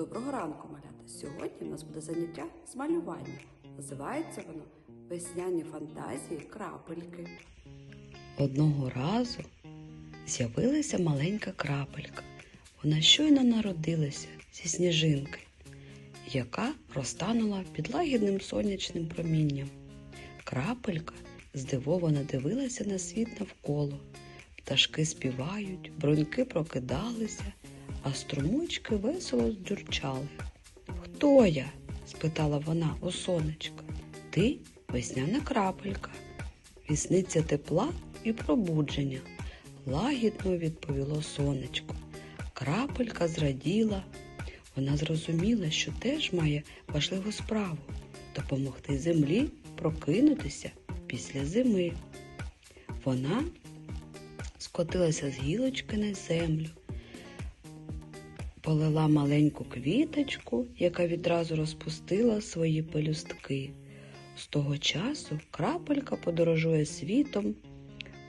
Доброго ранку, малята! Сьогодні у нас буде заняття з малювання. Називається воно Весняні фантазії крапельки. Одного разу з'явилася маленька крапелька. Вона щойно народилася зі сніжинки, яка розтанула під лагідним сонячним промінням. Крапелька здивовано дивилася на світ навколо. Пташки співають, бруньки прокидалися, а струмочки весело здюрчали. Хто я? спитала вона у сонечка. Ти весняна крапелька, вісниця тепла і пробудження, лагідно відповіло сонечко. Крапелька зраділа. Вона зрозуміла, що теж має важливу справу допомогти землі прокинутися після зими. Вона скотилася з гілочки на землю, полила маленьку квіточку, яка відразу розпустила свої пелюстки. З того часу крапелька подорожує світом,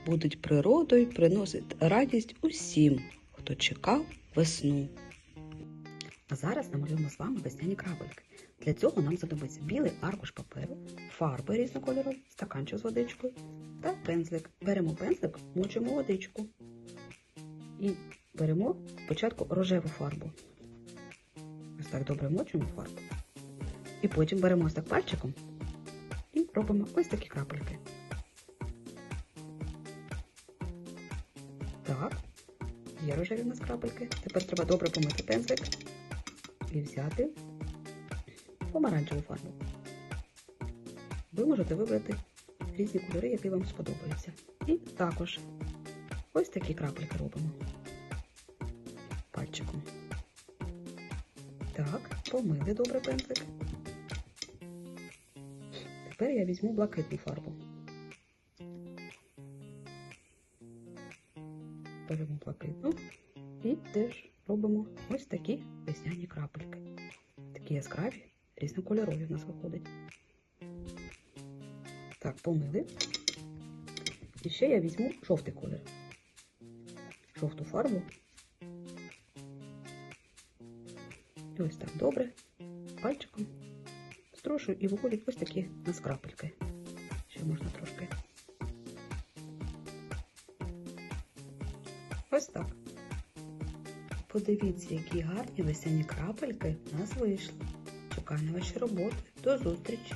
будить природою, приносить радість усім, хто чекав весну. А зараз намалюємо з вами весняні крапельки. Для цього нам знадобиться білий аркуш паперу, фарби різнокольорові, стаканчик з водичкою та пензлик. Беремо пензлик, мочимо водичку. І беремо спочатку рожеву фарбу. Ось так добре мочимо фарбу. І потім беремо ось так пальчиком і робимо ось такі крапельки. Так, є рожеві у нас крапельки. Тепер треба добре помити пензлик і взяти помаранчеву фарбу. Ви можете вибрати різні кольори, які вам сподобаються. І також ось такі крапельки робимо пальчиком. Так, помили добре пензлик. Тепер я візьму блакитну фарбу. Беремо блакитну і теж робимо ось такі весняні крапельки. Такі яскраві, різнокольорові в нас виходять. Так, помили. І ще я візьму жовтий колір. Жовту фарбу. І ось так добре. Пальчиком струшую і виходять ось такі у нас крапельки. Ще можна трошки. Ось так. Подивіться, які гарні весняні крапельки в нас вийшли. Чекаю на ваші роботи. До зустрічі!